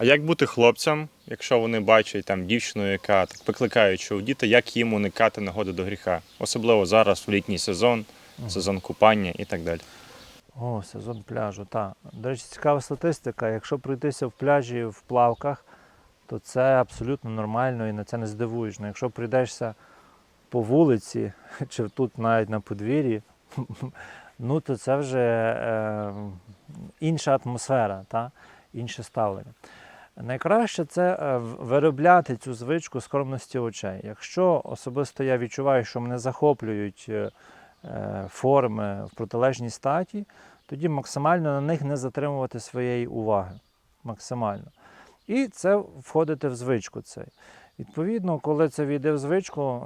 А як бути хлопцям, якщо вони бачать там дівчину, яка так викликаючи у діти, як їм уникати нагоди до гріха? Особливо зараз в літній сезон, сезон купання і так далі. О, сезон пляжу, так. До речі, цікава статистика. Якщо пройтися в пляжі в плавках, то це абсолютно нормально і на це не здивуєш. Ну, Якщо прийдешся по вулиці чи тут навіть на подвір'ї, ну то це вже е, інша атмосфера, та? інше ставлення. Найкраще це е, виробляти цю звичку скромності очей. Якщо особисто я відчуваю, що мене захоплюють е, е, форми в протилежній статі, тоді максимально на них не затримувати своєї уваги. Максимально. І це входити в звичку цей. Відповідно, коли це війде в звичку,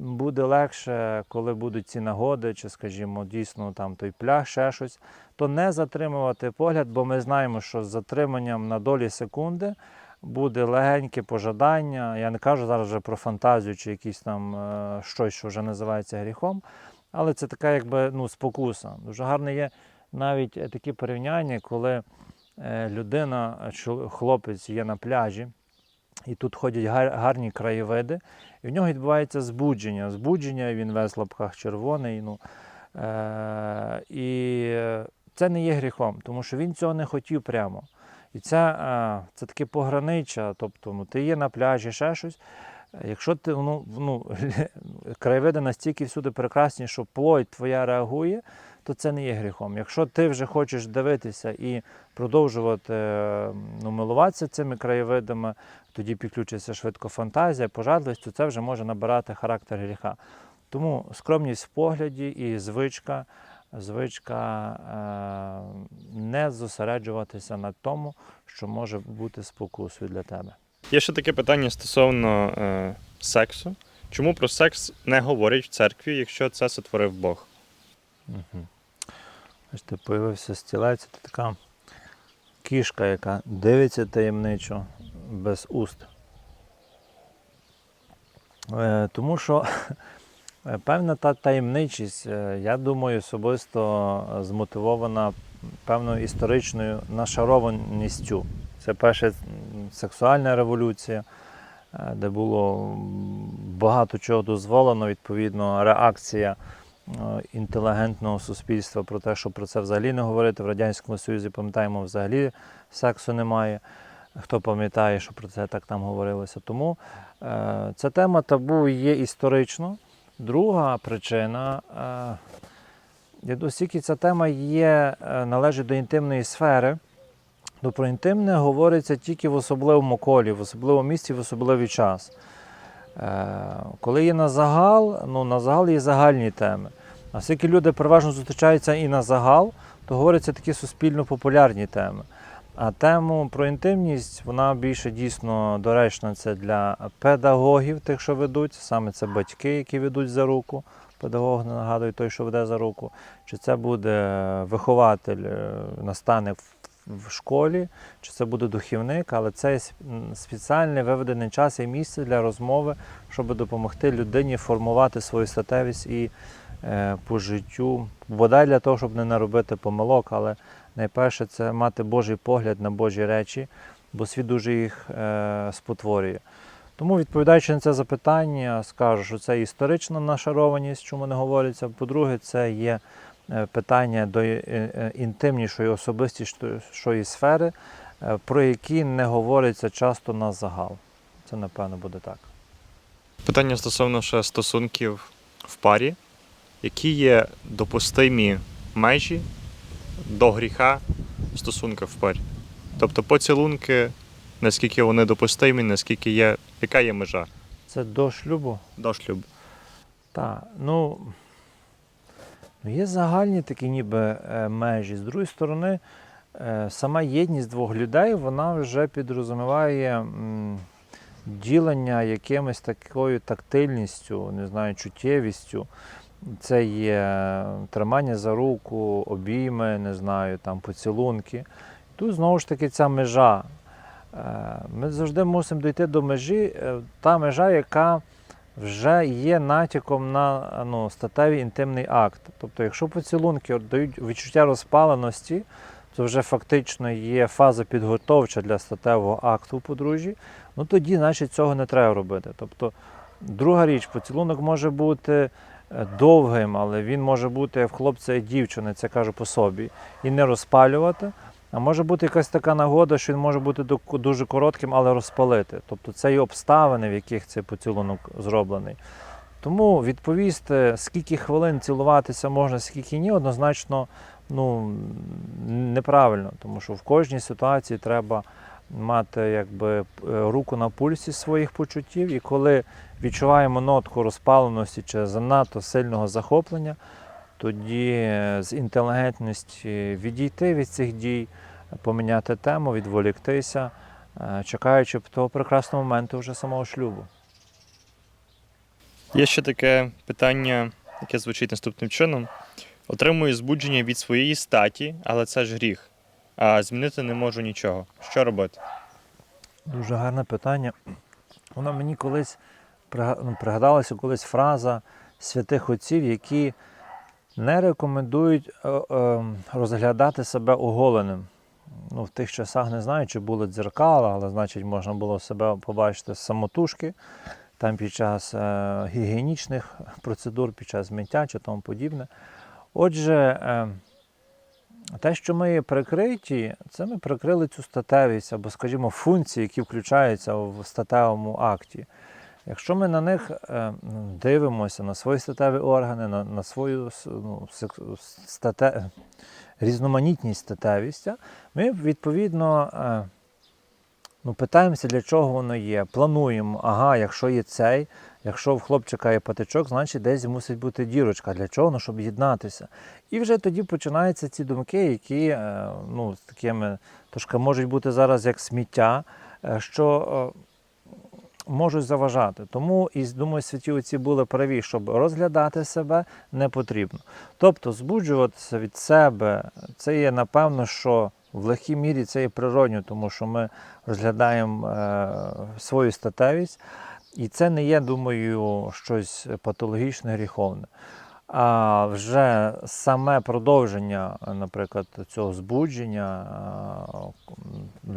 буде легше, коли будуть ці нагоди, чи, скажімо, дійсно там той пляж, ще щось, то не затримувати погляд, бо ми знаємо, що з затриманням на долі секунди буде легеньке пожадання. Я не кажу зараз вже про фантазію чи якісь там е, щось, що вже називається гріхом, але це така якби ну, спокуса. Дуже гарне є навіть е, такі порівняння, коли е, людина, хлопець є на пляжі, і тут ходять гарні краєвиди, і в нього відбувається збудження. Збудження, він весь лапках червоний. Ну, е- і це не є гріхом, тому що він цього не хотів прямо. І це, е, це таке погранича, тобто ну, ти є на пляжі, ще щось. Якщо ти ну, ну, краєвиди настільки всюди прекрасні, що плоть твоя реагує, то це не є гріхом. Якщо ти вже хочеш дивитися і продовжувати е, ну, милуватися цими краєвидами, тоді підключиться швидко фантазія, пожадливість, то це вже може набирати характер гріха. Тому скромність в погляді і звичка, звичка е, не зосереджуватися на тому, що може бути спокусою для тебе. Є ще таке питання стосовно е, сексу. Чому про секс не говорять в церкві, якщо це сотворив Бог? Угу. Бачите, появився стілець, це така кішка, яка дивиться таємничо без уст. Е, тому що е, певна та таємничість, е, я думаю, особисто змотивована певною історичною нашарованістю. Це перша сексуальна революція, де було багато чого дозволено, відповідно, реакція інтелігентного суспільства про те, що про це взагалі не говорити. В Радянському Союзі, пам'ятаємо, взагалі сексу немає. Хто пам'ятає, що про це так там говорилося. Тому е, ця тема табу є історично. Друга причина, е, оскільки ця тема є, е, належить до інтимної сфери, то про інтимне говориться тільки в особливому колі, в особливому місці, в особливий час. Е, коли є на загал, ну на загал є загальні теми. Оскільки люди переважно зустрічаються і на загал, то говоряться такі суспільно популярні теми. А тему про інтимність вона більше дійсно доречна це для педагогів, тих, що ведуть, саме це батьки, які ведуть за руку. Педагог нагадує той, що веде за руку. Чи це буде вихователь, е, наставник в- школі, чи це буде духівник, але це спеціальний виведений час і місце для розмови, щоб допомогти людині формувати свою статевість і е, по життю, бодай для того, щоб не наробити помилок, але найперше це мати Божий погляд на Божі речі, бо світ дуже їх е, спотворює. Тому, відповідаючи на це запитання, скажу, що це історична нашарованість, чому не говориться. По-друге, це є питання до е, е, інтимнішої особистішої сфери, е, про які не говориться часто на загал. Це, напевно, буде так. Питання стосовно ще стосунків в парі. Які є допустимі межі до гріха стосунки в парі? Тобто поцілунки, наскільки вони допустимі, наскільки є, яка є межа Це до шлюбу. до шлюбу? Так, ну є загальні такі ніби е, межі. З другої сторони, е, сама єдність двох людей вона вже підрозуміває ділення якимось такою тактильністю, не знаю, чуттєвістю. Це є тримання за руку, обійми, не знаю, там поцілунки. Тут знову ж таки ця межа. Е, Ми завжди мусимо дійти до межі, е, та межа, яка вже є натяком на ну, статевий інтимний акт. Тобто, якщо поцілунки дають відчуття розпаленості, це вже фактично є фаза підготовча для статевого акту у подружжі, ну тоді, значить, цього не треба робити. Тобто, друга річ, поцілунок може бути е, довгим, але він може бути в хлопця і дівчини, це кажу по собі, і не розпалювати. А може бути якась така нагода, що він може бути дуже коротким, але розпалити. Тобто це і обставини, в яких цей поцілунок зроблений. Тому відповісти, скільки хвилин цілуватися можна, скільки ні, однозначно ну, неправильно, тому що в кожній ситуації треба мати якби, е, руку на пульсі своїх почуттів, і коли відчуваємо нотку розпаленості чи занадто сильного захоплення, тоді е, з інтелігентності відійти від цих дій, поміняти тему, відволіктися, е, чекаючи того прекрасного моменту вже самого шлюбу. Є ще таке питання, яке звучить наступним чином: отримую збудження від своєї статі, але це ж гріх. А змінити не можу нічого. Що робити? Дуже гарне питання. Воно мені колись ну, пригадалася колись фраза святих отців, які не рекомендують е, е, розглядати себе оголеним. Ну, в тих часах не знаю, чи були дзеркала, але значить можна було себе побачити з самотужки, там під час е, гігієнічних процедур, під час миття чи тому подібне. Отже, те, що ми є прикриті, це ми прикрили цю статевість або, скажімо, функції, які включаються в статевому акті. Якщо ми на них е, ну, дивимося, на свої статеві органи, на, на свою ну, стате, різноманітність статевість, ми відповідно е, ну, питаємося, для чого воно є. Плануємо, ага, якщо є цей, якщо в хлопчика є патичок, значить десь мусить бути дірочка. Для чого? Ну, щоб єднатися. І вже тоді починаються ці думки, які е, ну, такими трошки можуть бути зараз як сміття, що можуть заважати. Тому і думаю, святі отці були праві, щоб розглядати себе не потрібно. Тобто збуджуватися від себе, це є напевно, що в легкій мірі це є природньо, тому що ми розглядаємо е, свою статевість, і це не є, думаю, щось патологічне, гріховне. А вже саме продовження, наприклад, цього збудження, м,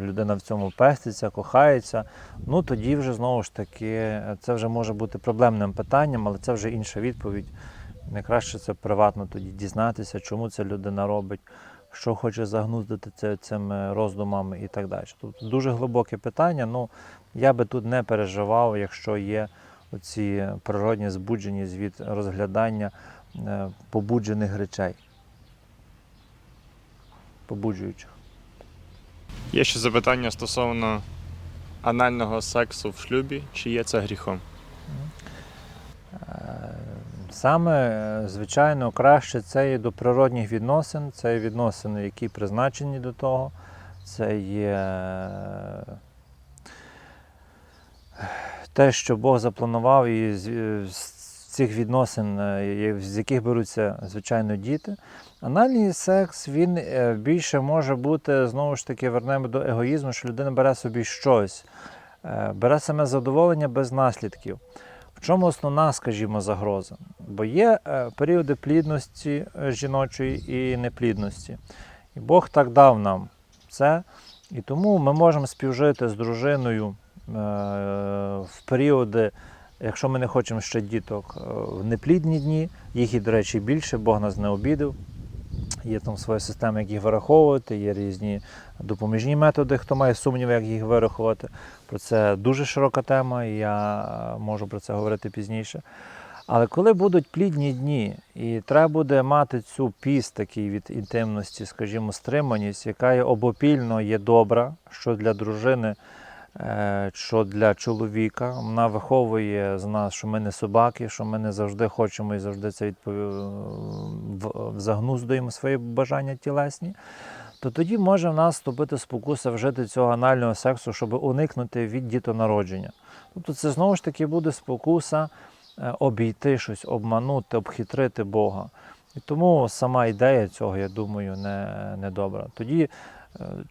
людина в цьому пеститься, кохається, ну тоді вже знову ж таки це вже може бути проблемним питанням, але це вже інша відповідь. Найкраще це приватно тоді дізнатися, чому це людина робить, що хоче загнуздити це, цими роздумами і так далі. Тобто дуже глибоке питання. Ну я би тут не переживав, якщо є оці природні збудженість від розглядання е, побуджених речей. Побуджуючих. Є ще запитання стосовно анального сексу в шлюбі, чи є це гріхом? Е, Саме, е, звичайно, краще це є до природних відносин, це є відносини, які призначені до того. Це є е, те, що Бог запланував, і цих відносин, е, з яких беруться, звичайно, діти. Анальний секс він е, більше може бути, знову ж таки, вернемо до егоїзму, що людина бере собі щось, е, бере саме задоволення без наслідків. В чому основна, скажімо, загроза? Бо є періоди плідності жіночої і неплідності. І Бог так дав нам це. І тому ми можемо співжити з дружиною в періоди, якщо ми не хочемо ще діток, е, в неплідні дні. Їх і, до речі, більше, Бог нас не обідав. Є там своя система, як їх вираховувати, є різні допоміжні методи, хто має сумніви, як їх вирахувати. Про це дуже широка тема, і я е, можу про це говорити пізніше. Але коли будуть плідні дні, і треба буде мати цю піст такий від інтимності, скажімо, стриманість, яка є обопільно є добра, що для дружини, що для чоловіка. Вона виховує з нас, що ми не собаки, що ми не завжди хочемо і завжди це відпов... загнуздуємо свої бажання тілесні. То тоді може в нас вступити спокуса вжити цього анального сексу, щоб уникнути від дітонародження. Тобто це знову ж таки буде спокуса е, обійти щось, обманути, обхитрити Бога. І тому сама ідея цього, я думаю, не, не добра. Тоді е,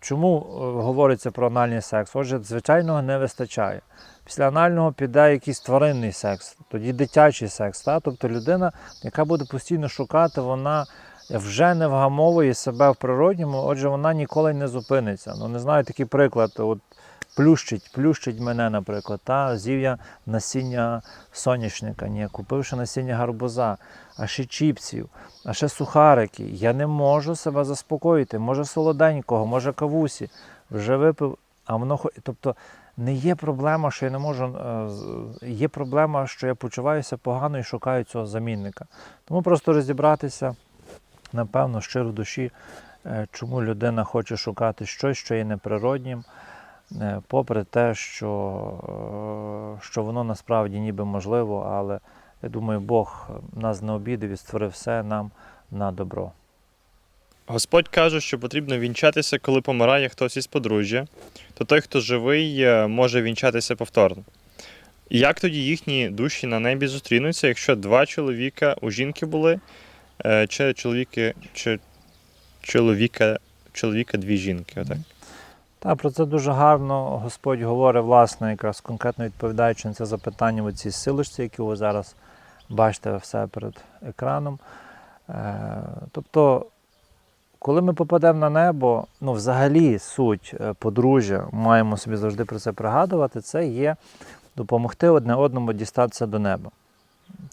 чому е, говориться про анальний секс? Отже, звичайного не вистачає. Після анального піде якийсь тваринний секс, тоді дитячий секс. Та? Тобто людина, яка буде постійно шукати, вона вже не вгамовує себе в природньому, отже, вона ніколи не зупиниться. Ну, не знаю, такий приклад. От плющить, плющить мене, наприклад. Та, з'їв я насіння соняшника, ні, купивши насіння гарбуза, а ще чіпсів, а ще сухарики. Я не можу себе заспокоїти. Може солоденького, може кавусі. Вже випив, а воно Тобто не є проблема, що я не можу. е, Є проблема, що я почуваюся погано і шукаю цього замінника. Тому просто розібратися, напевно, щиро душі, е, чому людина хоче шукати щось, що є неприроднім, попри те, що, е, що воно насправді ніби можливо, але я думаю, Бог нас не обідав і створив все нам на добро. Господь каже, що потрібно вінчатися, коли помирає хтось із подружжя, то той, хто живий, е, може вінчатися повторно. Як тоді їхні душі на небі зустрінуться, якщо два чоловіка у жінки були, е, чи чоловіки, чи чоловіка, чоловіка дві жінки? Отак. Так, про це дуже гарно Господь говорить, власне, якраз конкретно відповідаючи на це запитання в цій силочці, яку ви зараз бачите все перед екраном. Е, Тобто, коли ми попадемо на небо, ну, взагалі суть е, подружжя, маємо собі завжди про це пригадувати, це є допомогти одне одному дістатися до неба.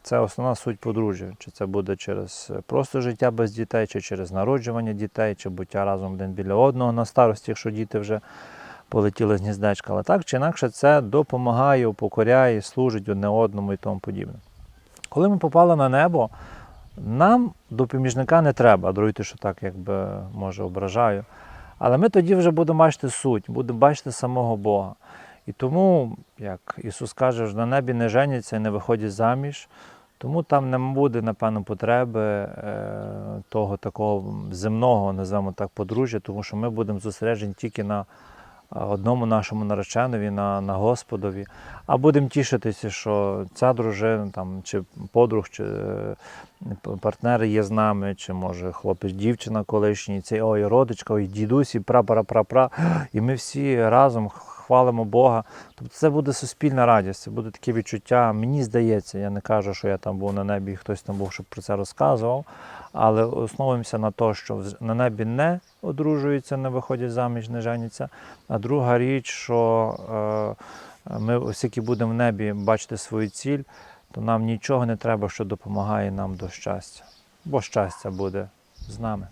Це основна суть подружжя. Чи це буде через е, просто життя без дітей, чи через народжування дітей, чи буття разом один біля одного на старості, якщо діти вже полетіли з гніздечка. Але так чи інакше це допомагає, упокоряє, служить одне одному і тому подібне. Коли ми попали на небо, нам допоміжника не треба, даруйте, що так якби може ображаю. Але ми тоді вже будемо бачити суть, будемо бачити самого Бога. І тому, як Ісус каже, що на небі не женяться і не виходять заміж, тому там не буде, напевно, потреби е, того такого земного, називаємо так, подружжя, тому що ми будемо зосереджені тільки на одному нашому нареченові, на, на Господові. А будемо тішитися, що ця дружина, там, чи подруг, чи е, партнер є з нами, чи може хлопець, дівчина колишній, цей ой, родичка, ой, дідусь, і пра-пра-пра-пра. І ми всі разом хвалимо Бога. Тобто це буде суспільна радість, це буде таке відчуття. Мені здається, я не кажу, що я там був на небі і хтось там був, щоб про це розказував. Але основуємося на те, що на небі не одружуються, не виходять заміж, не женяться. А друга річ, що е, ми оскільки будемо в небі бачити свою ціль, то нам нічого не треба, що допомагає нам до щастя. Бо щастя буде з нами.